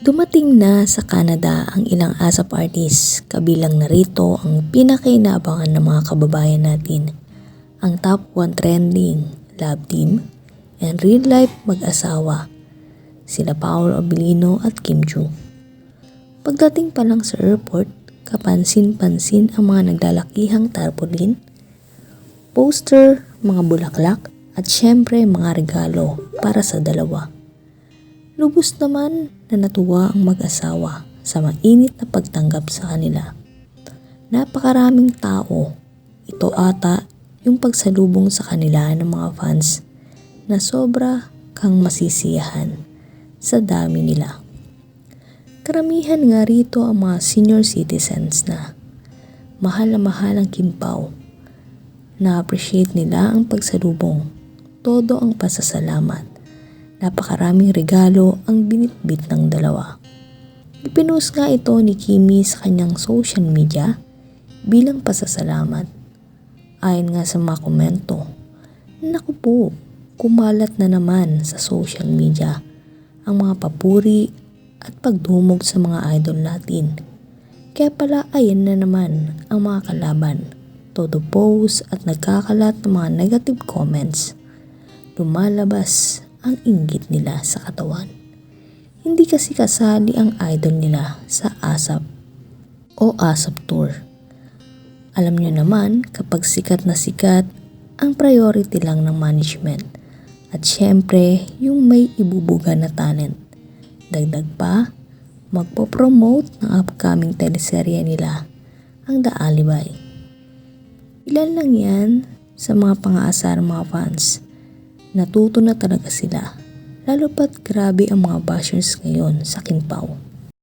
Dumating na sa Canada ang ilang ASAP artists, kabilang narito ang pinakainabangan ng mga kababayan natin. Ang top 1 trending, Love Team, and Real Life Mag-asawa, sila Paolo Abilino at Kim Chu. Pagdating pa lang sa airport, kapansin-pansin ang mga naglalakihang tarpaulin, poster, mga bulaklak, at syempre mga regalo para sa dalawa. Lubos naman na natuwa ang mag-asawa sa mainit na pagtanggap sa kanila. Napakaraming tao. Ito ata yung pagsalubong sa kanila ng mga fans na sobra kang masisiyahan sa dami nila. Karamihan nga rito ang mga senior citizens na mahal na mahal ang kimpaw. Na-appreciate nila ang pagsalubong. Todo ang pasasalamat. Napakaraming regalo ang binitbit ng dalawa. Ipinost nga ito ni Kimi sa kanyang social media bilang pasasalamat. Ayon nga sa mga komento, Naku po, kumalat na naman sa social media ang mga papuri at pagdumog sa mga idol natin. Kaya pala ayan na naman ang mga kalaban. Todo post at nagkakalat ng mga negative comments. Lumalabas ang inggit nila sa katawan. Hindi kasi kasali ang idol nila sa ASAP o ASAP Tour. Alam nyo naman kapag sikat na sikat, ang priority lang ng management. At syempre, yung may ibubuga na talent. Dagdag pa, magpo-promote ng upcoming teleserye nila, ang The Alibay. Ilan lang yan sa mga pang-aasar mga fans. Natuto na talaga sila. Lalo pat grabe ang mga bashers ngayon sa Kinpao.